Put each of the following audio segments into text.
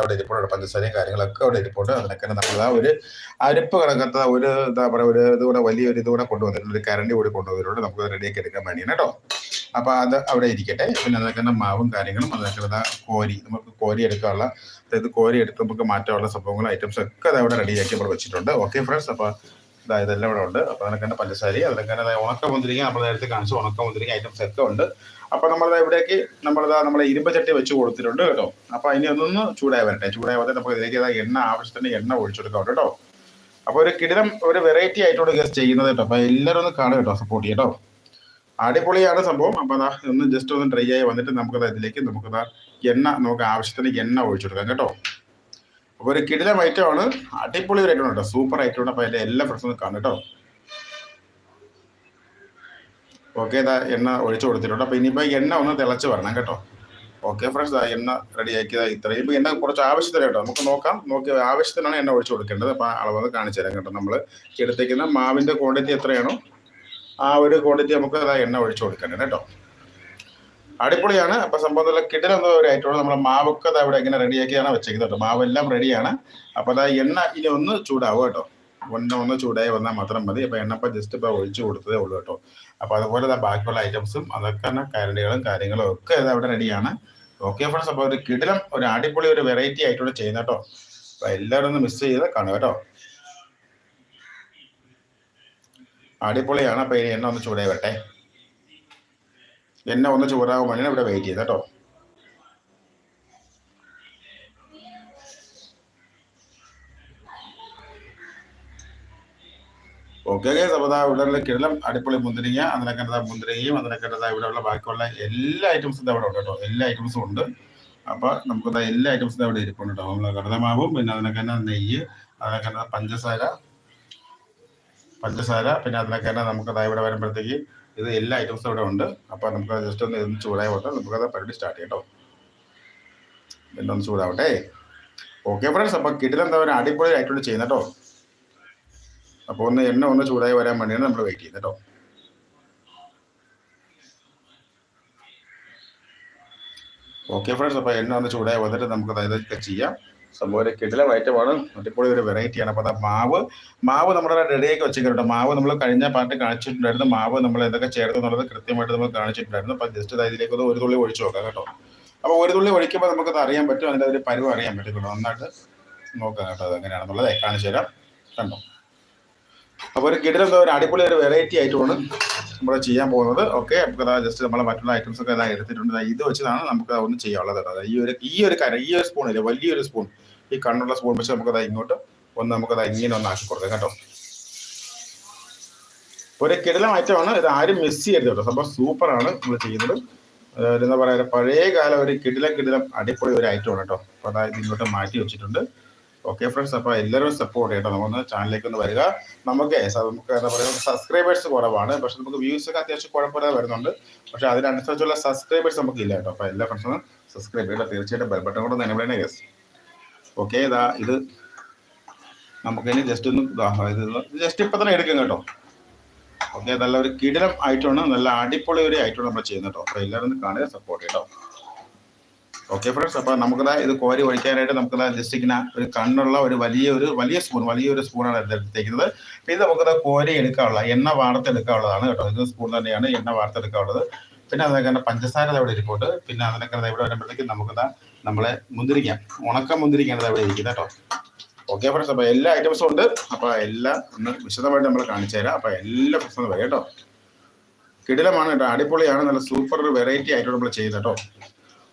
അവിടെ ഇരിപ്പുണ്ട് പഞ്ചസാരയും കാര്യങ്ങളൊക്കെ അവിടെ ഇരിപ്പുണ്ട്. അതിനൊക്കെ നമ്മൾ ആ ഒരു അരിപ്പ് കിടക്കാത്ത ഒരു എന്താ പറയുക ഒരു ഇതുകൂടെ വലിയൊരു ഇതുകൂടെ കൊണ്ടുവന്നിട്ടുണ്ട്. ഒരു കരണ്ടി കൂടി കൊണ്ടുവന്നിട്ടുണ്ട്. നമുക്ക് റെഡിയാക്കി എടുക്കാൻ വേണ്ടിയാണ് കേട്ടോ. അപ്പൊ അത് അവിടെ ഇരിക്കട്ടെ. പിന്നെ അതൊക്കെ മാവും കാര്യങ്ങളും അതൊക്കെ കോരി നമുക്ക് കോരി എടുക്കാനുള്ള അതായത് കോരി എടുത്ത് നമുക്ക് മാറ്റാനുള്ള സംഭവങ്ങൾ ഐറ്റംസ് ഒക്കെ അത് അവിടെ റെഡിയാക്കി നമ്മൾ വെച്ചിട്ടുണ്ട്. ഓക്കെ ഫ്രണ്ട്സ് അപ്പൊ ഇതാ ഇതെല്ലാം ഇവിടെ ഉണ്ട്. അപ്പൊ അതിനൊക്കെ പഞ്ചസാരി അതിനൊക്കെ ഉണക്ക മുന്തിരിങ്ങ നമ്മൾ നേരത്തെ കാണിച്ചു ഉണക്ക മുന്തിരിങ്ങ ഐറ്റംസ് ഒക്കെ ഉണ്ട്. അപ്പൊ നമ്മൾ ഇവിടേക്ക് നമ്മളിതാ നമ്മളെ ഇരുമ്പച്ചട്ടി വെച്ച് കൊടുത്തിട്ടുണ്ട് കേട്ടോ. അപ്പൊ ഇനി ഒന്നൊന്ന് ചൂടായി വരട്ടെ. ചൂടായി വന്നിട്ട് നമുക്ക് ഇതിലേക്ക് ഇതാ എണ്ണ ആവശ്യത്തിന് എണ്ണ ഒഴിച്ചെടുക്കാം കേട്ടോ. അപ്പൊ ഒരു കിടിലം ഒരു വെറൈറ്റി ആയിട്ട് ഗസ്റ്റ് ചെയ്യുന്നത് കേട്ടോ. അപ്പൊ എല്ലാവരും ഒന്ന് കാണുക കേട്ടോ സപ്പോർട്ട് ചെയ്യോ അടിപൊളിയാണ് സംഭവം. അപ്പൊ അതാ ഒന്ന് ജസ്റ്റ് ഒന്ന് ഡ്രൈ ആയി വന്നിട്ട് നമുക്ക് ഇതിലേക്ക് നമുക്ക് എണ്ണ നമുക്ക് ആവശ്യത്തിന് എണ്ണ ഒഴിച്ചെടുക്കാം കേട്ടോ. അപ്പൊ ഒരു കിടിലം ഐറ്റം ആണ്. അടിപൊളി ഒരു ഐറ്റം കേട്ടോ. സൂപ്പർ ഐറ്റം ഉണ്ട് അപ്പൊ അതിന്റെ എല്ലാ ഫ്രണ്ട്സും കാണും കേട്ടോ. ഓക്കെ ഇതാ എണ്ണ ഒഴിച്ചു കൊടുത്തിട്ടുണ്ട്. അപ്പോൾ ഇനിയിപ്പോൾ എണ്ണ ഒന്ന് തിളച്ച് വരണം കേട്ടോ. ഓക്കെ ഫ്രണ്ട്സ് ആ എണ്ണ റെഡിയാക്കിയത് ഇത്രയും. ഇപ്പോൾ എണ്ണ കുറച്ച് ആവശ്യത്തിന് കേട്ടോ. നമുക്ക് നോക്കാം. നോക്കി ആവശ്യത്തിനാണ് എണ്ണ ഒഴിച്ചു കൊടുക്കേണ്ടത്. അപ്പൊ അളവ് കാണിച്ചു തരാം കേട്ടോ നമ്മൾ എടുത്തേക്കുന്ന മാവിന്റെ ക്വാണ്ടിറ്റി എത്രയാണോ ആ ഒരു ക്വാണ്ടിറ്റി നമുക്ക് അതാ എണ്ണ ഒഴിച്ചു കൊടുക്കേണ്ടത് കേട്ടോ. അടിപൊളിയാണ്. അപ്പൊ സംഭവം നല്ല കിടലെന്തോ ഒരു ഐറ്റമാണ് നമ്മൾ മാവൊക്കെ ഇവിടെ ഇങ്ങനെ റെഡിയാക്കിയാണ് വെച്ചേക്കുന്നത് കേട്ടോ. മാവെല്ലാം റെഡിയാണ് അപ്പൊ അതാ എണ്ണ ഇനി ഒന്ന് ചൂടാവും കേട്ടോ. ഒന്ന് ഒന്ന് ചൂടായി വന്നാൽ മാത്രം മതി. അപ്പൊ എണ്ണപ്പം ജസ്റ്റ് ഇപ്പൊ ഒഴിച്ചു കൊടുത്തതേ ഉള്ളൂ കേട്ടോ. അപ്പൊ അതുപോലെ ബാക്കിയുള്ള ഐറ്റംസും അതൊക്കെ തന്നെ കരണ്ടികളും കാര്യങ്ങളും ഒക്കെ ഇത് അവിടെ റെഡിയാണ് ഓക്കെ ഫ്രണ്ട്സ് അപ്പോൾ ഒരു കിടിലം ഒരു അടിപൊളി ഒരു വെറൈറ്റി ആയിട്ടൂടെ ചെയ്യുന്ന കേട്ടോ. അപ്പൊ എല്ലാവരും ഒന്ന് മിസ് ചെയ്ത് കാണുക കേട്ടോ. അടിപൊളിയാണ്. അപ്പൊ ഇനി എണ്ണ ഒന്ന് ചൂടായി വരട്ടെ. എണ്ണ ഒന്ന് ചൂടാകുമ്പോൾ ഇവിടെ വെയിറ്റ് ചെയ്ത് കേട്ടോ. ഓക്കെ ഗൈസ് അപ്പോൾ ഇവിടെ ഉള്ള കിടലം അടിപൊളി മുന്തിരിങ്ങ എന്താ മുന്തിരിങ്ങയും അതിനൊക്കെ ഇവിടെ ഉള്ള ബാക്കിയുള്ള എല്ലാ ഐറ്റംസും ഇവിടെ ഉണ്ട് കേട്ടോ. എല്ലാ ഐറ്റംസും ഉണ്ട്. അപ്പൊ നമുക്ക് എല്ലാ ഐറ്റംസും ഇവിടെ ഇരിപ്പുണ്ട് കേട്ടോ. നമ്മൾ കടലമാവും പിന്നെ അതിനൊക്കെ നെയ്യ് അതിനൊക്കെ പഞ്ചസാര പഞ്ചസാര പിന്നെ അതിനൊക്കെ തന്നെ നമുക്ക് ഇവിടെ വരുമ്പോഴത്തേക്ക് ഇത് എല്ലാ ഐറ്റംസും ഇവിടെ ഉണ്ട്. അപ്പൊ നമുക്ക് ജസ്റ്റ് ഒന്ന് ഇതൊന്ന് ചൂടായി പോട്ടെ നമുക്കത് പരിപാടി സ്റ്റാർട്ട് ചെയ്യട്ടോ എല്ലാം ഒന്ന് ചൂടാവട്ടെ. ഓക്കെ ഫ്രണ്ട്സ് അപ്പൊ കിട്ടിലെന്താ പറയുക അടിപൊളി ആയിട്ടുണ്ട് ചെയ്യുന്ന കേട്ടോ. അപ്പോൾ ഒന്ന് എണ്ണ ഒന്ന് ചൂടായി വരാൻ വേണ്ടിയാണ് നമ്മൾ വെയിറ്റ് ചെയ്യുന്നത് കേട്ടോ ഓക്കെ ഫ്രണ്ട്സ് അപ്പോൾ എണ്ണ ഒന്ന് ചൂടായി വന്നിട്ട് നമുക്ക് അതായത് ചെയ്യാം. സംഭവം ഒരു കിടില ഐറ്റമാണ് അടിപൊളി ഒരു വെറൈറ്റിയാണ് അപ്പോൾ മാവ്. മാവ് നമ്മുടെ റെഡിയാക്കി വെച്ചിട്ടുണ്ട് മാവ് നമ്മൾ കഴിഞ്ഞ പാട്ട് കാണിച്ചിട്ടുണ്ടായിരുന്നു. മാവ് നമ്മൾ എന്തൊക്കെ ചേർത്ത് എന്നുള്ളത് കൃത്യമായിട്ട് നമ്മൾ കാണിച്ചിട്ടുണ്ടായിരുന്നു. അപ്പോൾ ജസ്റ്റ് ഇതിലേക്ക് ഒന്ന് ഒരു തുള്ളി ഒഴിച്ചു നോക്കാം കേട്ടോ. അപ്പോൾ ഒരു തുള്ളി ഒഴിക്കുമ്പോൾ നമുക്കത് അറിയാൻ പറ്റും. അതിന്റെ ഒരു പരുവ് അറിയാൻ പറ്റും കേട്ടോ. നന്നായിട്ട് നോക്കാം കേട്ടോ അത് എങ്ങനെയാണെന്നുള്ളത്. കാണിച്ചു തരാം. കണ്ടോ? അപ്പോൾ ഒരു കിടിലെന്ന ഒരു അടിപൊളി ഒരു വെറൈറ്റി ആയിട്ടുമാണ് നമ്മൾ ചെയ്യാൻ പോകുന്നത്. ഓക്കെ നമുക്ക് ജസ്റ്റ് നമ്മൾ മറ്റുള്ള ഐറ്റംസ് ഒക്കെ അതായത് എടുത്തിട്ടുണ്ട്. ഇത് വെച്ചതാണ് നമുക്ക് ഒന്ന് ചെയ്യാനുള്ളത്. കേട്ടോ ഈ ഒരു ഈ ഒരു കര ഈ ഒരു സ്പൂൺ ഇല്ലേ വലിയൊരു സ്പൂൺ ഈ കണ്ണുള്ള സ്പൂൺ വെച്ച് നമുക്കത് അതാ ഇങ്ങോട്ട് ഒന്ന് നമുക്കത് അതാ ഇങ്ങനെ ഒന്ന് ആക്കി കൊടുക്കാം കേട്ടോ. ഒരു കിടലം ഐറ്റമാണ് ഇത് ആരും മിസ് ചെയ്യരുത് കേട്ടോ. സംഭവം സൂപ്പറാണ് നമ്മൾ ചെയ്യുന്നത്. അതായത് എന്താ പറയുക പഴയ കാലം ഒരു കിടിലം കിടിലം അടിപൊളി ഒരു ഐറ്റമാണ് കേട്ടോ. അപ്പോൾ അതായത് ഇങ്ങോട്ട് മാറ്റി വെച്ചിട്ടുണ്ട്. ഓക്കെ ഫ്രണ്ട്സ് അപ്പോൾ എല്ലാവരും സപ്പോർട്ട് ചെയ്യട്ടെ. നമുക്കൊന്ന് ചാനലിലേക്ക് ഒന്ന് വരിക. നമുക്ക് നമുക്ക് എന്താ പറയുക സബ്സ്ക്രൈബേഴ്സ് കുറവാണ്. പക്ഷെ നമുക്ക് വ്യൂസ് ഒക്കെ അത്യാവശ്യം കുഴപ്പമില്ലാതെ വരുന്നുണ്ട്. പക്ഷെ അതിനനുസരിച്ചുള്ള സബ്സ്ക്രൈബേഴ്സ് നമുക്ക് ഇല്ല കേട്ടോ. അപ്പോൾ എല്ലാ ഫ്രണ്ട്സും സബ്സ്ക്രൈബ് ചെയ്യട്ടെ. തീർച്ചയായിട്ടും ബെൽ ബട്ടൺ കൂടെ നിലവിലെ ഗസ് ഓക്കെ ഇതാ ഇത് നമുക്ക് ഇനി ജസ്റ്റ് ഒന്ന് ഇത് ജസ്റ്റ് ഇപ്പം തന്നെ എടുക്കും കേട്ടോ. ഓക്കെ നല്ല ഒരു കിടിലം ആയിട്ടാണ് നല്ല അടിപൊളി ഒരു ആയിട്ടാണ് നമ്മൾ ചെയ്യുന്നത് കേട്ടോ. അപ്പോൾ എല്ലാവരും കാണുക സപ്പോർട്ട് ചെയ്യട്ടോ. ഓക്കെ ഫ്രണ്ട്സ് അപ്പൊ നമുക്കിതാ ഇത് കോരി ഒഴിക്കാനായിട്ട് നമുക്കിതാ ജസ്റ്റ് ഒരു കണ്ണുള്ള ഒരു വലിയ ഒരു വലിയ സ്പൂൺ വലിയൊരു സ്പൂണാണ് എടുത്തേക്കുന്നത് പിന്നെ നമുക്കിത് കോരി എടുക്കാനുള്ള എണ്ണ വാർത്തെടുക്കാനുള്ളതാണ് കേട്ടോ. ഇത് സ്പൂൺ തന്നെയാണ് എണ്ണ വാർത്തെടുക്കാനുള്ളത്. പിന്നെ അതൊക്കെ തന്നെ പഞ്ചസാര അവിടെ ഇരിപ്പുണ്ട്. പിന്നെ അതിനൊക്കെ ഇവിടെ വരുമ്പോഴത്തേക്ക് നമുക്കിതാ നമ്മളെ മുന്തിരിക്ക. ഉണക്ക മുന്തിരിക്കാണ് ഇവിടെ ഇരിക്കുന്നത് കേട്ടോ. ഓക്കെ ഫ്രണ്ട്സ് അപ്പോൾ എല്ലാ ഐറ്റംസും ഉണ്ട്. അപ്പോൾ എല്ലാം ഒന്ന് വിശദമായിട്ട് നമ്മൾ കാണിച്ചു തരാം. അപ്പൊ എല്ലാ പ്രശ്നവും വരും കേട്ടോ. കിടിലമാണ് കേട്ടോ. അടിപൊളിയാണ്. നല്ല സൂപ്പർ വെറൈറ്റി ആയിട്ട് നമ്മൾ ചെയ്യുന്നത് കേട്ടോ.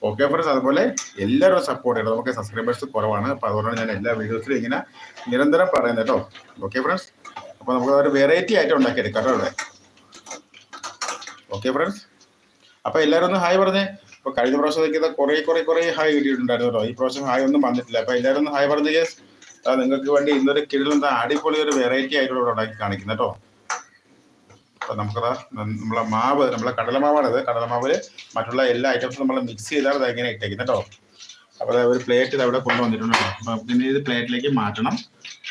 ഓക്കെ ഫ്രണ്ട്സ് അതുപോലെ എല്ലാവരും സപ്പോർട്ട് ചെയ്യണം. നമുക്ക് സബ്സ്ക്രൈബേഴ്സ് കുറവാണ്. അപ്പോൾ അതുകൊണ്ടാണ് ഞാൻ എല്ലാ വീഡിയോസിലും ഇങ്ങനെ നിരന്തരം പറയുന്നത് കേട്ടോ. ഓക്കെ ഫ്രണ്ട്സ് അപ്പോൾ നമുക്ക് ഒരു വെറൈറ്റി ആയിട്ട് ഉണ്ടാക്കിയെടുക്കാം കേട്ടോ ഇവിടെ. ഓക്കെ ഫ്രണ്ട്സ് അപ്പോൾ എല്ലാവരും ഒന്ന് ഹായ് പറഞ്ഞേ. അപ്പോൾ കഴിഞ്ഞ പ്രാവശ്യം നിൽക്കുന്ന കുറേ കുറേ കുറേ ഹായ് കിട്ടിയിട്ടുണ്ടായിരുന്നു കേട്ടോ. ഈ പ്രാവശ്യം ഹായ് ഒന്നും വന്നിട്ടില്ല. അപ്പോൾ എല്ലാവരും ഒന്ന് ഹായ് പറഞ്ഞ് നിങ്ങൾക്ക് വേണ്ടി ഇന്നൊരു കിഴിലെന്താ അടിപൊളി ഒരു വെറൈറ്റി ആയിട്ട് ഇവിടെ ഉണ്ടാക്കി കാണിക്കുന്നു കേട്ടോ. അപ്പൊ നമുക്കത് നമ്മളെ മാവ് നമ്മളെ കടലമാവാണിത്. കടലമാവിൽ മറ്റുള്ള എല്ലാ ഐറ്റംസും നമ്മൾ മിക്സ് ചെയ്താൽ അത് ഇങ്ങനെ ഇട്ടേക്കുന്നത് കേട്ടോ അപ്പോൾ ഒരു പ്ലേറ്റ് ഇത് അവിടെ കൊണ്ടുവന്നിട്ടുണ്ട് അപ്പം ഇനി ഇത് പ്ലേറ്റിലേക്ക് മാറ്റണം.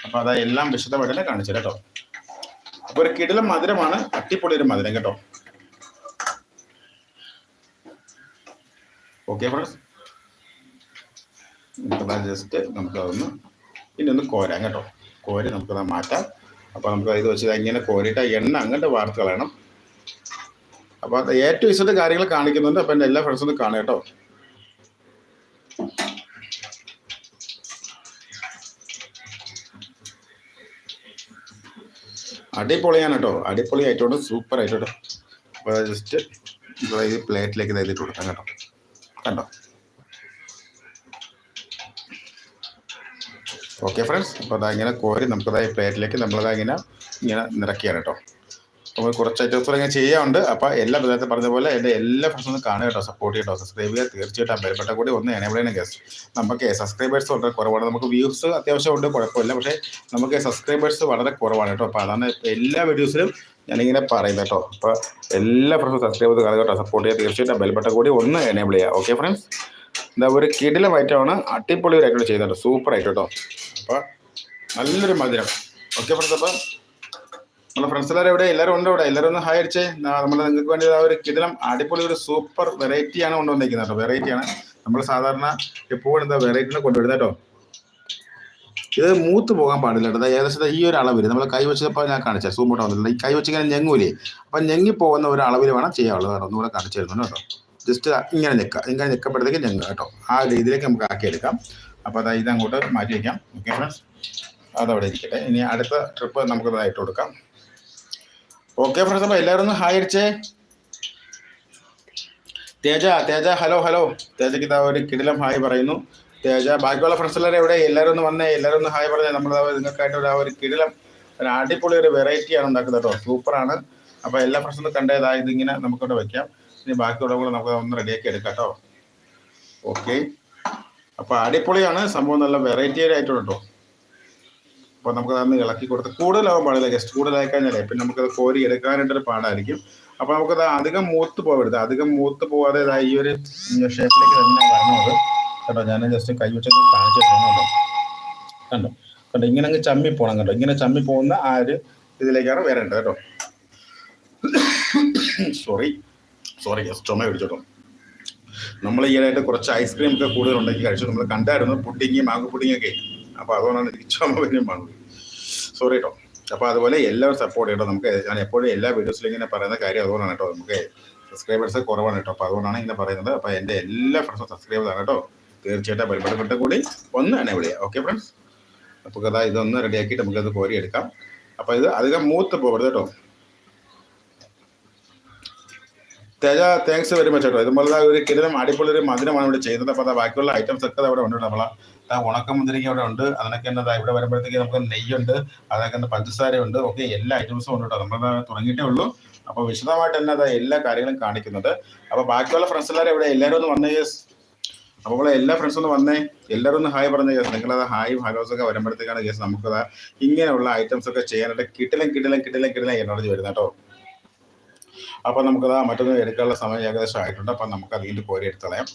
അപ്പോൾ അത് എല്ലാം വിശദമായിട്ട് തന്നെ കാണിച്ചു കേട്ടോ അപ്പോൾ ഒരു കിടിലം മധുരമാണ്. അട്ടിപ്പൊളി ഒരു മധുരം കേട്ടോ. ഓക്കെ ഫ്രണ്ട്സ് ജസ്റ്റ് നമുക്കതൊന്ന് ഇനി ഒന്ന് കോരാം കേട്ടോ. കോരി നമുക്കത് മാറ്റാം. അപ്പോൾ നമുക്ക് ഇത് വെച്ച് ഇങ്ങനെ കോരിട്ട എണ്ണ അങ്ങനത്തെ വാർത്തകൾ അപ്പോൾ അത് ഏറ്റവും ഇഷ്ടത്തെ കാര്യങ്ങൾ കാണിക്കുന്നുണ്ട്. അപ്പോൾ എന്റെ എല്ലാ ഫ്രണ്ട്സും കാണുക കേട്ടോ. അടിപൊളിയാണ് കേട്ടോ. അടിപൊളി ആയിട്ടുണ്ട് സൂപ്പർ ആയിട്ടുണ്ട് അപ്പോൾ ജസ്റ്റ് പ്ലേറ്റിലേക്ക് ഇത് കൊടുക്കാം കേട്ടോ. കണ്ടോ? ഓക്കെ ഫ്രണ്ട്സ് അപ്പോൾ അതാ ഇങ്ങനെ കോരി നമുക്കതായ പ്ലേറ്റിലേക്ക് നമ്മളതാ ഇങ്ങനെ ഇങ്ങനെ നിറക്കിയാണ് കേട്ടോ. അപ്പോൾ കുറച്ച് ഐറ്റംസ് ഇങ്ങനെ ചെയ്യാറുണ്ട് അപ്പോൾ എല്ലാ നേരത്തെ പറഞ്ഞ പോലെ എന്റെ എല്ലാ ഫ്രണ്ട്സും കാണുക കേട്ടോ സപ്പോർട്ട് ചെയ്യട്ടോ സബ്സ്ക്രൈബ് ചെയ്യുക. തീർച്ചയായിട്ടും ബലപ്പെട്ട കൂടി ഒന്ന് എനേബിൾ ഗസ്റ്റ് നമുക്ക് സബ്സ്ക്രൈബേഴ്സ് വളരെ കുറവാണ്. നമുക്ക് വ്യൂസ് അത്യാവശ്യം ഉണ്ട് കുഴപ്പമില്ല. പക്ഷേ നമുക്ക് സബ്സ്ക്രൈബേഴ്സ് വളരെ കുറവാണ് കേട്ടോ. അപ്പോൾ അതാണ് എല്ലാ വീഡിയോസിലും ഞാനിങ്ങനെ പറയുന്നത് കേട്ടോ. അപ്പോൾ എല്ലാ ഫ്രണ്ട്സും സബ്സ്ക്രൈബ് ചെയ്ത് കാണുക കേട്ടോ സപ്പോർട്ട് ചെയ്യുക. തീർച്ചയായിട്ടും ബലപ്പെട്ട കൂടി ഒന്ന് എനേബിൾ ചെയ്യുക. ഓക്കെ ഫ്രണ്ട്സ് എന്താ ഒരു കിടിലം ഐറ്റമാണ് അടിപൊളി ഒരു ഐറ്റം ചെയ്യുന്നുണ്ട് സൂപ്പർ ആയിട്ട് കേട്ടോ. അപ്പോൾ നല്ലൊരു മധുരം. ഓക്കെ ഫ്രണ്ട്സ് അപ്പം നമ്മുടെ ഫ്രണ്ട്സ് എല്ലാവരും എവിടെ? എല്ലാവരും ഉണ്ട് ഇവിടെ? എല്ലാവരും ഒന്ന് ഹായ് അടിച്ചേ. നമ്മൾ നിങ്ങൾക്ക് വേണ്ടി ആ ഒരു കിടലം അടിപൊളി ഒരു സൂപ്പർ വെറൈറ്റിയാണ് കൊണ്ടുവന്നിരിക്കുന്നത് കേട്ടോ. വെറൈറ്റിയാണ് നമ്മൾ സാധാരണ എപ്പോഴും എന്താ വെറൈറ്റിനെ കൊണ്ടുവരുന്നത് കേട്ടോ. ഇത് മൂത്ത് പോകാൻ പാടില്ല കേട്ടോ. ഏകദേശം ഈ ഒരു അളവിൽ നമ്മൾ കൈ വെച്ചപ്പോൾ ഞാൻ കാണിച്ചാൽ സൂം ഔട്ട് ഈ കൈ വെച്ച് ഇങ്ങനെ ഞെങ്ങൂലേ? അപ്പം ഞെങ്ങി പോകുന്ന ഒരു അളവിൽ വേണം ചെയ്യാനുള്ളത് കേട്ടോ ഒന്നുകൂടെ കാണിച്ചു തരുന്നുണ്ട് കേട്ടോ. ജസ്റ്റ് ഇങ്ങനെ നിൽക്കുക ഇങ്ങനെ നിൽക്കുമ്പോഴത്തേക്ക് ഞെങ്ങുക കേട്ടോ. ആ രീതിയിലേക്ക് നമുക്ക് ആക്കിയെടുക്കാം. അപ്പോൾ അതാ ഇത് അങ്ങോട്ട് മാറ്റി വയ്ക്കാം ഓക്കെ ഫ്രണ്ട്സ് അതവിടെ ഇരിക്കട്ടെ. ഇനി അടുത്ത ട്രിപ്പ് നമുക്ക് ഇതായിട്ട് കൊടുക്കാം. ഓക്കെ ഫ്രണ്ട്സ് അപ്പോൾ എല്ലാവരും ഒന്ന് ഹായ് അടിച്ചേ. തേജ തേജ ഹലോ ഹലോ തേജയ്ക്ക് ഇതാ ഒരു കിടിലം ഹായ് പറയുന്നു. തേജ ബാക്കിയുള്ള ഫ്രണ്ട്സ് എല്ലാവരും എവിടെ? എല്ലാവരും ഒന്ന് വന്നേ. എല്ലാവരും ഒന്ന് ഹായ് പറഞ്ഞേ. നമ്മൾ നിങ്ങൾക്കായിട്ട് ഒരു ആ ഒരു കിടിലം ഒരു അടിപൊളി ഒരു വെറൈറ്റിയാണ് ഉണ്ടാക്കുന്നത് കേട്ടോ. സൂപ്പറാണ് അപ്പോൾ എല്ലാ ഫ്രണ്ട്സും കണ്ടതായത് ഇങ്ങനെ നമുക്കവിടെ വെക്കാം. ഇനി ബാക്കിയുള്ള കൂടെ നമുക്ക് ഒന്ന് റെഡിയാക്കി എടുക്കാം കേട്ടോ. ഓക്കെ അപ്പോൾ അടിപൊളിയാണ്. സംഭവം നല്ല വെറൈറ്റി ആയിട്ടുണ്ട് കേട്ടോ അപ്പോൾ നമുക്ക് അതൊന്ന് ഇളക്കി കൊടുത്ത് കൂടുതലാവാൻ പാടില്ല. ഗസ്റ്റ് കൂടുതലായി കഴിഞ്ഞാലേ പിന്നെ നമുക്കത് കോരി എടുക്കാനായിട്ടൊരു പാടായിരിക്കും. അപ്പോൾ നമുക്കത് അധികം മൂത്ത് പോകരുത് അധികം മൂത്ത് ഇതാ ഈ ഒരു ഷേപ്പിലേക്ക് തന്നെ വരണത് കേട്ടോ ഞാൻ ജസ്റ്റ് കൈ വെച്ചത് കാണിച്ചു തരുന്നുണ്ടോ കണ്ടോ? കണ്ടോ? ഇങ്ങനെ അങ്ങ് ചമ്മി പോകണം കണ്ടോ? ഇങ്ങനെ ചമ്മി പോകുന്ന ആ ഒരു ഇതിലേക്കാണ് വരേണ്ടത് കേട്ടോ. സോറി സോറി ചുമ പിടിച്ചോട്ടോ. നമ്മൾ ഈയിടെയായിട്ട് കുറച്ച് ഐസ്ക്രീം ഒക്കെ കൂടുതൽ ഉണ്ടാക്കി കഴിച്ചു നമ്മൾ കണ്ടായിരുന്നു പുഡിങ് മാങ്ങ പുഡിങ് ഒക്കെ. അപ്പോൾ അതുകൊണ്ടാണ് എനിക്ക് ചുമ വരും വന്നത്. സോറി കേട്ടോ അപ്പോൾ അതുപോലെ എല്ലാവരും സപ്പോർട്ട് ചെയ്യട്ടോ നമുക്ക് ഞാൻ എപ്പോഴും എല്ലാ വീഡിയോസിലും ഇങ്ങനെ പറയുന്ന കാര്യം അതുകൊണ്ടാണ് കേട്ടോ. നമുക്ക് സബ്സ്ക്രൈബേഴ്സ് കുറവാണ് കേട്ടോ. അപ്പോൾ അതുകൊണ്ടാണ് ഇങ്ങനെ പറയുന്നത്. അപ്പോൾ എന്റെ എല്ലാ ഫ്രണ്ട്സും സബ്സ്ക്രൈബ് ആണ് കേട്ടോ. തീർച്ചയായിട്ടും പരിപാടിപ്പെട്ട കൂടി ഒന്ന് എന്നെ വിളിയാം. ഓക്കെ ഫ്രണ്ട്സ് അപ്പോൾ അതാ ഇതൊന്ന് റെഡിയാക്കിയിട്ട് നമുക്കത് കോരി എടുക്കാം അപ്പോൾ ഇത് അധികം മൂത്ത് പോകരുത് കേട്ടോ. തേജ താങ്ക്സ് വെരി മച്ച് കേട്ടോ. ഇതുപോലെ ഒരു കിരണം അടിപൊളി ഒരു മധുരമാണ് ഇവിടെ ചെയ്യുന്നത്. അപ്പോൾ അതാ ബാക്കിയുള്ള ഐറ്റംസ് ഒക്കെ അവിടെ ഉണ്ട് നമ്മളെ ആ ഉണക്ക മുന്തിരിക്ക അവിടെ ഉണ്ട്. അതിനൊക്കെ എന്നതാ ഇവിടെ വരുമ്പോഴത്തേക്ക് നമുക്ക് നെയ്യുണ്ട്. അതൊക്കെ തന്നെ പഞ്ചസാരയുണ്ട് ഓക്കെ എല്ലാ ഐറ്റംസും ഉണ്ട് കേട്ടോ. നമ്മൾ തുടങ്ങിയിട്ടേ ഉള്ളൂ. അപ്പോൾ വിശദമായിട്ട് തന്നെ അതാ എല്ലാ കാര്യങ്ങളും കാണിക്കുന്നത്. അപ്പോൾ ബാക്കിയുള്ള ഫ്രണ്ട്സ് എല്ലാവരും ഇവിടെ എല്ലാവരും ഒന്ന് വന്നേ യെസ് അപ്പോൾ ഇവിടെ എല്ലാ ഫ്രണ്ട്സും ഒന്ന് വന്നേ. എല്ലാവരും ഒന്ന് ഹായ് പറഞ്ഞ കേസ് നിങ്ങളത് ഹായ് ഹലോസ് ഒക്കെ വരുമ്പോഴത്തേക്കാണ് കേസ് നമുക്കത് ഇങ്ങനെയുള്ള ഐറ്റംസ് ഒക്കെ ചെയ്യാനായിട്ട് കിട്ടിലും കിട്ടിലും കിട്ടിലും കിട്ടിലും എനർജി വരുന്നത് കേട്ടോ. അപ്പോൾ നമുക്കത് മറ്റൊന്ന് എടുക്കാനുള്ള സമയം ഏകദേശം ആയിട്ടുണ്ട്. അപ്പം നമുക്ക് അതിന്റെ കോരി എടുത്ത് കളയാം.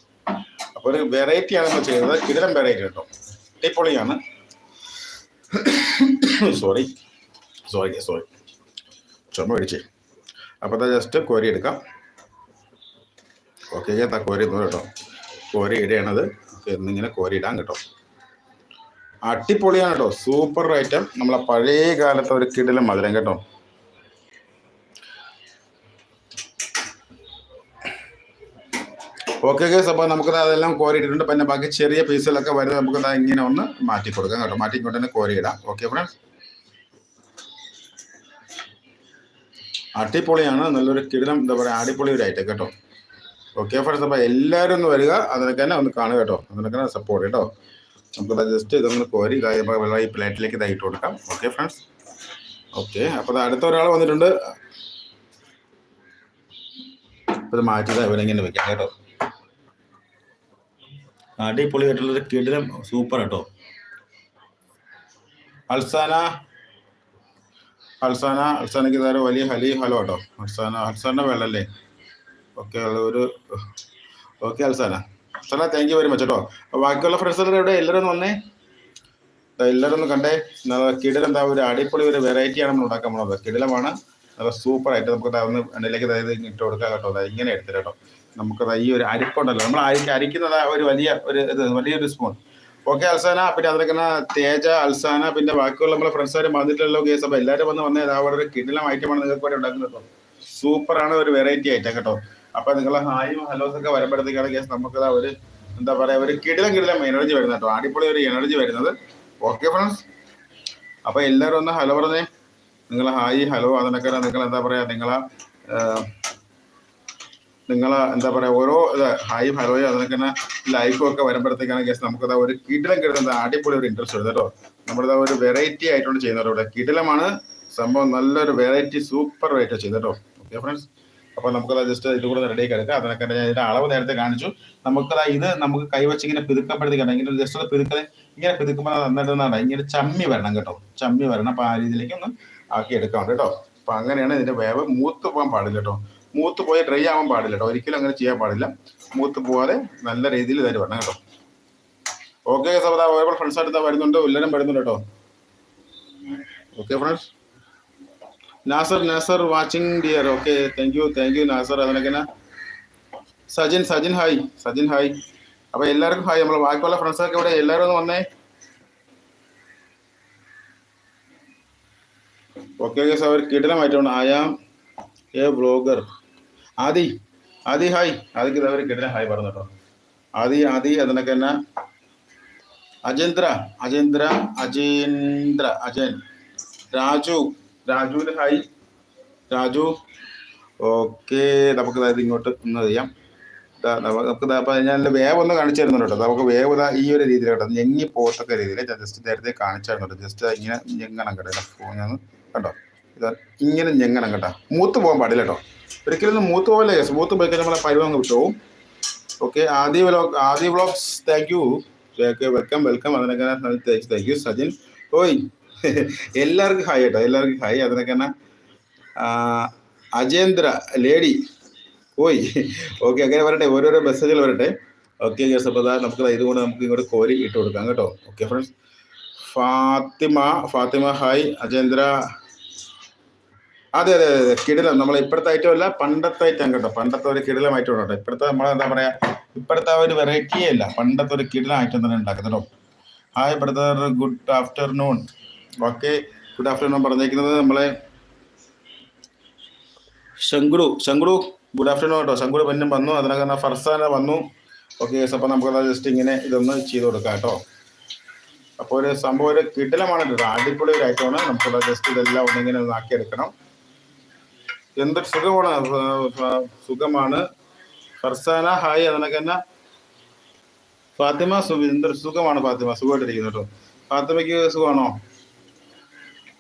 അപ്പോൾ ഒരു വെറൈറ്റിയാണ് നമ്മൾ ചെയ്തത്. കിടിലം വെറൈറ്റി കേട്ടോ അടിപൊളിയാണ്. സോറി സോറി സോറി ചുമ പിടിച്ചേ. അപ്പോൾ അത് ജസ്റ്റ് കോരി എടുക്കാം. ഓക്കെ ഞാൻ കോരി ഇടുന്നു കേട്ടോ. കോരി ഇടയാണത് എന്നിങ്ങനെ കോരി ഇടാൻ കേട്ടോ. അടിപൊളിയാണ് കേട്ടോ. സൂപ്പർ ഐറ്റം നമ്മളെ പഴയ കാലത്തെ ഒരു കിടിലം മധുരം കേട്ടോ. ഓക്കെ കേസ് അപ്പോൾ നമുക്ക് അതെല്ലാം കോരിയിട്ടുണ്ട് പിന്നെ ബാക്കി ചെറിയ പീസുകളൊക്കെ വരുന്നത് നമുക്ക് ഇങ്ങനെ ഒന്ന് മാറ്റി കൊടുക്കാം കേട്ടോ. മാറ്റി മാറ്റിക്കൊണ്ട് തന്നെ കോരിയിടാം. ഓക്കെ ഫ്രണ്ട്സ് അടിപൊളിയാണ്. നല്ലൊരു കിടിലം എന്താ പറയുക അടിപൊളി ഒരു ഐറ്റം കേട്ടോ. ഓക്കെ ഫ്രണ്ട്സ് അപ്പോൾ എല്ലാവരും ഒന്ന് വരിക. അതിനൊക്കെ തന്നെ ഒന്ന് കാണുക കേട്ടോ. അതിനൊക്കെ തന്നെ സപ്പോർട്ട് കേട്ടോ. നമുക്ക് ജസ്റ്റ് ഇതൊന്ന് കോരി വെള്ളം ഈ പ്ലേറ്റിലേക്ക് ഇതായിട്ട് കൊടുക്കാം. ഓക്കെ ഫ്രണ്ട്സ് ഓക്കെ അപ്പോൾ അടുത്ത ഒരാൾ വന്നിട്ടുണ്ട്. ഇത് മാറ്റിയത് ഇവരെങ്ങനെ വെക്കാം കേട്ടോ. അടിപൊളിയായിട്ടുള്ളൊരു കിടിലം സൂപ്പർ കേട്ടോ അൽസാന അൽസാന അൽസാനയ്ക്ക് നേരെ വലിയ ഹലി ഹലോ കേട്ടോ അൽസാന അൽസാന വെള്ളല്ലേ? ഓക്കെ ഒരു okay Alsana. Alsana thank you very much കേട്ടോ ബാക്കിയുള്ള ഫ്രണ്ട്സ് എല്ലാവരും എവിടെ? എല്ലാവരും ഒന്ന് വന്നേ. എല്ലാവരും ഒന്ന് കണ്ടേ. കിടിലം എന്താ ഒരു അടിപൊളി ഒരു വെറൈറ്റിയാണ് നമ്മൾ ഉണ്ടാക്കാൻ പോകുന്നത് കിടിലമാണ്. നല്ല സൂപ്പർ ആയിട്ട് നമുക്ക് ഒന്ന് എണ്ണയിലേക്ക് ഇട്ട് കൊടുക്കാം കേട്ടോ. ഇങ്ങനെ എടുത്തിട്ട് നമുക്കത് ഈ ഒരു അരിപ്പുണ്ടല്ലോ. നമ്മൾ അരിക്ക് അരിക്കുന്നത് ഒരു വലിയ ഒരു ഇത് വലിയൊരു സ്പൂൺ ഓക്കെ അൽസാന പിന്നെ അതിലേക്കുന്ന തേജ അൽസാന പിന്നെ ബാക്കിയുള്ള നമ്മളെ ഫ്രണ്ട്സുകാരും വന്നിട്ടുള്ള കേസ്. അപ്പൊ എല്ലാവരും വന്ന് വന്നേ അവിടെ ഒരു കിടിലം ഐറ്റമാണ് നിങ്ങൾക്ക് വേണ്ടി ഉണ്ടാക്കുന്നത് സൂപ്പറാണ് ഒരു വെറൈറ്റി ഐറ്റം കേട്ടോ. അപ്പൊ നിങ്ങൾ ഹായും ഹലോസ് ഒക്കെ വരുമ്പോഴത്തേക്കാണ് കേസ് നമുക്ക് ഒരു എന്താ പറയാ ഒരു കിടിലം കിടിലം എനർജി വരുന്നത് കേട്ടോ. അടിപൊളി ഒരു എനർജി വരുന്നത്. ഓക്കെ ഫ്രണ്ട്സ് അപ്പൊ എല്ലാവരും ഒന്ന് ഹലോ പറഞ്ഞേ. നിങ്ങൾ ഹായ് ഹലോ അതിനൊക്കെ നിങ്ങൾ എന്താ പറയാ നിങ്ങളെ നിങ്ങൾ എന്താ പറയാ ഓരോ ഹായും ഹലോയും അതിനൊക്കെ ലൈഫും ഒക്കെ വരുമ്പോഴത്തേക്കാണ് കേസ് നമുക്കത് ഒരു കിടിലം കിട്ടുന്ന അടിപൊളി ഒരു ഇൻട്രസ്റ്റ് വരുന്നത് കേട്ടോ. നമ്മുടെ ഒരു വെറൈറ്റി ആയിട്ടാണ് ചെയ്യുന്നത് ഇവിടെ. കിടിലമാണ് സംഭവം നല്ലൊരു വെറൈറ്റി സൂപ്പർ വെറൈറ്റി ചെയ്യുന്നത് കേട്ടോ. ഓക്കെ ഫ്രണ്ട്സ് അപ്പൊ നമുക്കത് ജസ്റ്റ് ഇത് കൂടെ റെഡി ആക്കി എടുക്കാം. അതിനൊക്കെ ഞാൻ ഇതിന്റെ അളവ് നേരത്തെ കാണിച്ചു. നമുക്കത് ഇത് നമുക്ക് കൈവച്ച് ഇങ്ങനെ പിതുക്കപ്പെടുത്തിക്കണം ഇങ്ങനെ ജസ്റ്റ് പിതുക്കത് ഇങ്ങനെ പിതുക്കുമ്പോൾ നന്നായിട്ട് ഇങ്ങനെ ചമ്മി വരണം കേട്ടോ. ചമ്മി വരണം. അപ്പൊ ആ രീതിയിലേക്ക് ഒന്ന് ആക്കി എടുക്കാം കേട്ടോ. അപ്പൊ അങ്ങനെയാണ് ഇതിന്റെ വേവ് മൂത്ത് പോകാൻ പാടില്ല കേട്ടോ. മൂത്ത് പോയി ഡ്രൈ ആവാൻ പാടില്ല കേട്ടോ ഒരിക്കലും അങ്ങനെ ചെയ്യാൻ പാടില്ല. മൂത്ത് പോവാതെ നല്ല രീതിയിൽ ഇതായിട്ട് വരണം കേട്ടോ. ഓക്കെ സബദ ഓരോ ഫ്രണ്ട്സ് ആയിട്ട് വരുന്നുണ്ട്. ഉല്ലനം വരുന്നുണ്ട് കേട്ടോ. Okay friends Nasar Nasar watching dear okay thank you thank you Nasar. അതിനൊക്കെ സജിൻ സജിൻ ഹായ് സജിൻ ഹായ് അപ്പൊ എല്ലാവർക്കും ഹായ് നമ്മൾ ബാക്കിയുള്ള ഫ്രണ്ട്സൊക്കെ ഇവിടെ എല്ലാവരും ഒന്ന് വന്നേ. Okay okay sir കിടലമായിട്ടാണ് I am a blogger Aadi Aadi hi. ആദിക്ക് ഇതവർ കിടല ഹായ് പറഞ്ഞു കേട്ടോ. ആദി ആദി അതിനൊക്കെ തന്നെ അജേന്ദ്ര അജേന്ദ്ര അജേന്ദ്ര അജയൻ. രാജു രാജുവിന് ഹായ്. രാജു. ഓക്കെ നമുക്ക് അതായത് ഇങ്ങോട്ട് ഒന്ന് ചെയ്യാം. നമുക്ക് ഞാൻ വേവ് ഒന്ന് കാണിച്ചു തരുന്നുണ്ട് കേട്ടോ. നമുക്ക് വേവ് ഈ ഒരു രീതിയിൽ കേട്ടോ. ഞെങ്ങി പോകത്തക്ക രീതിയിൽ ജസ്റ്റ് നേരത്തെ കാണിച്ചു തരുന്നുണ്ട് ജസ്റ്റ് ഇങ്ങനെ ഞെങ്ങണം കേട്ടോ. ഫോൺ കണ്ടോ? ഇതാ ഇങ്ങനെ ഞെങ്ങണം കേട്ടോ. മൂത്ത് പോകാൻ പാടില്ല കേട്ടോ. ഒരിക്കലും മൂത്ത് കേസ് മൂത്ത് പോയി കഴിഞ്ഞാൽ നമ്മളെ പരുവം അങ്ങ് വിട്ടുപോകും ഓക്കെ ആദ്യ വ്ലോഗ് ആദ്യ vlogs thank you welcome welcome അതിനൊക്കെ താങ്ക് യു സജിൻ. ഓയ് എല്ലാവർക്കും ഹായ് കേട്ടോ. എല്ലാവർക്കും ഹായ് അതിനൊക്കെ അജേന്ദ്ര ലേഡി ഓയ് ഓക്കെ അങ്ങനെ വരട്ടെ. ഓരോരോ മെസ്സേജുകൾ വരട്ടെ. ഓക്കെ അപ്പോൾ നമുക്ക് ഇതുകൊണ്ട് നമുക്ക് ഇങ്ങോട്ട് കോരി ഇട്ട് കൊടുക്കാം കേട്ടോ. Okay friends Fathima Fathima hi Ajendra അതെ അതെ അതെ കിടിലം. നമ്മൾ ഇപ്പോഴത്തെ ഐറ്റം അല്ല പണ്ടത്തെ ഐറ്റം കേട്ടോ. പണ്ടത്തെ ഒരു കിടിലം ഐറ്റം കേട്ടോ ഇപ്പോഴത്തെ നമ്മൾ എന്താ പറയാ ഇപ്പോഴത്തെ ഒരു വെറൈറ്റിയേ അല്ല. പണ്ടത്തെ ഒരു കിടിലം ഐറ്റം തന്നെ ഉണ്ടാക്കുന്നത് hi brother good afternoon okay good afternoon പറഞ്ഞേക്കുന്നത് നമ്മളെ ശങ്കുടു ശങ്കുടു ഗുഡ് ആഫ്റ്റർനൂൺ കേട്ടോ. ശങ്കുടു പെണ്ണും വന്നു. അതിനകത്ത് ഫർസാന വന്നു. ഓക്കെ അപ്പോൾ നമുക്ക് ജസ്റ്റ് ഇങ്ങനെ ഇതൊന്ന് ചെയ്ത് കൊടുക്കാം കേട്ടോ. അപ്പോൾ ഒരു സംഭവം ഒരു കിടിലമാണ് കേട്ടോ. അടിപൊളി ഒരു ഐറ്റമാണ് നമുക്ക് ജസ്റ്റ് ഇതെല്ലാം ഒന്നിങ്ങനെ ഒന്ന് ആക്കിയെടുക്കണം. എന്തൊരു സുഖമാണ് സുഖമാണ്. ഫർസാന ഹായ് അതിനൊക്കെ തന്നെ ഫാത്തിമ എന്തൊരു സുഖമാണ് ഫാത്തിമ സുഖമായിട്ടിരിക്കുന്നു കേട്ടോ. ഫാത്തിമയ്ക്ക് സുഖമാണോ?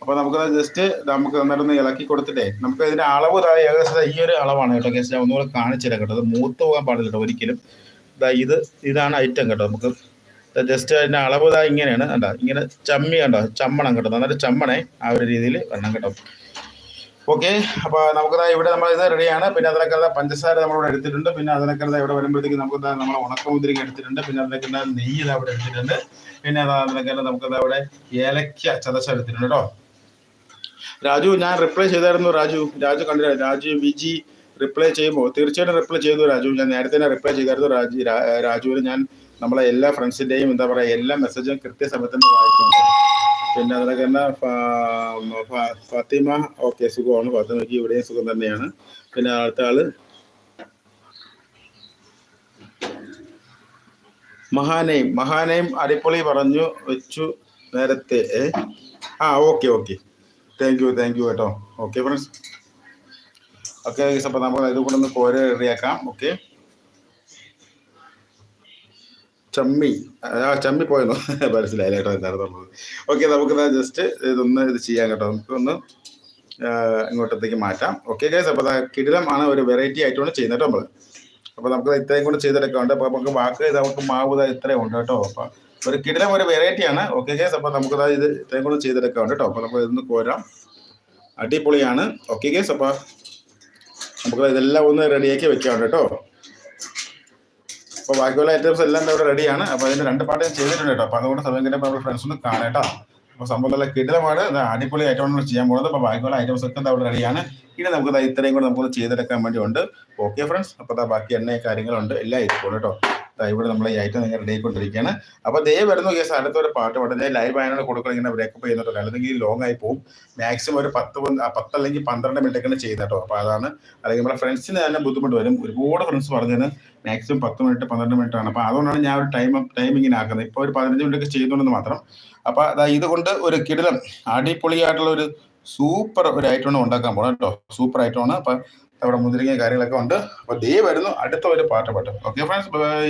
അപ്പൊ നമുക്ക് ജസ്റ്റ് നമുക്ക് നന്നായിട്ടൊന്ന് ഇളക്കി കൊടുത്തിട്ടേ. നമുക്ക് ഇതിന്റെ അളവ് ഏകദേശം ഈ ഒരു അളവാണ് കേട്ടോ കേസ് ഞാൻ ഒന്നുകൂടെ കാണിച്ചില്ല കേട്ടോ. അത് മൂത്ത് പോകാൻ പാടില്ല കേട്ടോ ഒരിക്കലും. ദാ ഇത് ഇതാണ് ഐറ്റം കേട്ടോ നമുക്ക്. ജസ്റ്റ് അതിന്റെ അളവ് ഇതാ ഇങ്ങനെയാണ്. കണ്ടോ? ഇങ്ങനെ ചമ്മി കണ്ടോ? ചമ്മണം കേട്ടോ. നന്നായിട്ട് ചമ്മണേ ആ ഒരു രീതിയിൽ വരണം കേട്ടോ. ഓക്കെ അപ്പൊ നമുക്ക് ഇവിടെ നമ്മൾ ഇത് റെഡിയാണ് പിന്നെ അതിനൊക്കെ പഞ്ചസാര നമ്മളിവിടെ എടുത്തിട്ടുണ്ട്. പിന്നെ അതിനൊക്കെ ഇവിടെ വരുമ്പോഴത്തേക്ക് നമുക്ക് നമ്മൾ ഉണക്കമുന്തിരിങ്ങ എടുത്തിട്ടുണ്ട്. പിന്നെ അതിനൊക്കെ നെയ്യ് ഇതാ ഇവിടെ എടുത്തിട്ടുണ്ട്. പിന്നെ അതിനൊക്കെ നമുക്ക് അവിടെ ഏലക്ക ചതച്ച എടുത്തിട്ടുണ്ട് കേട്ടോ. രാജു ഞാൻ റിപ്ലൈ ചെയ്തായിരുന്നു രാജു. രാജു കണ്ടില്ല? രാജു വിജി റിപ്ലൈ ചെയ്യുമ്പോൾ തീർച്ചയായിട്ടും റിപ്ലൈ ചെയ്തു രാജു. ഞാൻ നേരത്തെ തന്നെ റിപ്ലൈ ചെയ്തായിരുന്നു രാജു രാജുവിന്. ഞാൻ നമ്മളെ എല്ലാ ഫ്രണ്ട്സിന്റെയും എന്താ പറയാ എല്ലാ മെസ്സേജും കൃത്യസമയത്ത് വായിക്കുന്നുണ്ട്. പിന്നെ അതിനൊക്കെ തന്നെ ഫാത്തിമ ഓക്കെ സുഖമാണ്. ഫാത്തിമയ്ക്ക് ഇവിടെയും സുഖം തന്നെയാണ്. പിന്നെ അടുത്ത ആൾ മഹാനയും. മഹാനയും അടിപൊളി പറഞ്ഞു വെച്ചു നേരത്തെ. ആ okay okay. Thank you thank you കേട്ടോ. ഓക്കെ ഫ്രണ്ട്സ് ഓക്കെ അപ്പോൾ നമ്മൾ ഇത് കൂടെ ഒന്ന് കോര റെഡിയാക്കാം ഓക്കെ ചമ്മി. ആ ചമ്മി പോയെന്നോ? മനസ്സിലായില്ല കേട്ടോ എന്താണെന്നുള്ളത് ഓക്കെ നമുക്ക് ജസ്റ്റ് ഇതൊന്ന് ഇത് ചെയ്യാം കേട്ടോ. നമുക്കൊന്ന് ഇങ്ങോട്ടത്തേക്ക് മാറ്റാം. ഓക്കെ ഗൈസ് അപ്പോൾ കിടിലം ആണ് ഒരു വെറൈറ്റി ആയിട്ടാണ് ചെയ്യുന്നത് കേട്ടോ നമ്മൾ അപ്പോൾ നമുക്ക് ഇത്രയും കൂടെ ചെയ്തെടുക്കാണ്ട് അപ്പോൾ നമുക്ക് വാക്ക് നമുക്ക് മാവ് ഇത്രയും ഉണ്ട് കേട്ടോ. അപ്പോൾ ഒരു കിടിലം ഒരു വെറൈറ്റിയാണ് ഓക്കെ ഗൈസ് അപ്പോൾ നമുക്ക് ഇത് ഇത്രയും കൂടെ ചെയ്തെടുക്കാണ്ട് കേട്ടോ. അപ്പോൾ നമുക്ക് ഇതൊന്ന് കോരാം. അടിപൊളിയാണ്. ഓക്കെ ഗൈസ് അപ്പോൾ നമുക്ക് ഇതെല്ലാം ഒന്ന് റെഡിയാക്കി വെക്കാം കേട്ടോ. അപ്പോൾ ബാക്കിയുള്ള ഐറ്റംസ് എല്ലാം ഇവിടെ റെഡിയാണ് അപ്പോൾ അതിന്റെ രണ്ട് പാട്ട് ഞാൻ ചെയ്തിട്ടുണ്ട് കേട്ടോ. അപ്പോൾ അതുകൊണ്ട് സമയം കിട്ടുമ്പോൾ ഫ്രണ്ട്സ് ഒന്ന് കാണേട്ടോ അപ്പൊ അപ്പോൾ സംഭവം നല്ല കിടിലമാണ്. അടിപൊളി ഐറ്റമാണ് ചെയ്യാൻ പോകുന്നത് അപ്പോൾ ബാക്കിയുള്ള ഐറ്റംസ് ഒക്കെ അവിടെ റെഡിയാണ് ഇനി നമുക്ക് ഇത്രയും കൂടെ നമുക്കൊന്ന് ചെയ്തെടുക്കാൻ വേണ്ടി ഉണ്ട് ഓക്കെ ഫ്രണ്ട്സ് അപ്പോൾ ബാക്കി എണ്ണ കാര്യങ്ങളുണ്ട് എല്ലാം ഇരിക്കും കേട്ടോ. ഇവിടെ നമ്മൾ ഈ ഐറ്റം നിങ്ങൾ റെഡി ആയിക്കൊണ്ടിരിക്കുകയാണ് അപ്പൊ ദേ വരുന്ന കേസ് അടുത്തൊരു പാട്ട് പാടും ലൈവ് ആയതുകൊണ്ട് കൊടുക്കണം ഇങ്ങനെ ബ്രേക്കപ്പ് ചെയ്യുന്നുണ്ടോ. അല്ലെങ്കിൽ ലോങ് ആയി പോകും. മാക്സിമം ഒരു പത്ത് പത്ത് അല്ലെങ്കിൽ പന്ത്രണ്ട് മിനിറ്റ് ഒക്കെ ചെയ്യുന്ന കേട്ടോ. അപ്പൊ അതാണ്. അല്ലെങ്കിൽ നമ്മുടെ ഫ്രണ്ട്സിന് തന്നെ ബുദ്ധിമുട്ട് വരും. ഒരുപാട് ഫ്രണ്ട്സ് പറഞ്ഞതിന് മാക്സിമം പത്ത് മിനിറ്റ് പന്ത്രണ്ട് മിനിറ്റ് ആണ്. അപ്പോൾ അതുകൊണ്ടാണ് ഞാൻ ഒരു ടൈം ടൈമിങ്ങിന് ആക്കുന്നത്. ഇപ്പൊ ഒരു പതിനഞ്ച് മിനിറ്റ് ഒക്കെ ചെയ്യുന്നുണ്ടെന്ന് മാത്രം. അപ്പോൾ അതാ ഇതുകൊണ്ട് ഒരു കിടിലം അടിപൊളിയായിട്ടുള്ള ഒരു സൂപ്പർ ഒരു ഐറ്റമാണ് ഉണ്ടാക്കാൻ പോകണം കേട്ടോ. സൂപ്പർ ഐറ്റമാണ് അപ്പൊ അവിടെ മുന്തിരിങ്ങ കാര്യങ്ങളൊക്കെ ഉണ്ട്. അപ്പൊ ദേ വരുന്നു. അടുത്ത ഒരു പാട്ട് പാട്ട്. Okay friends bye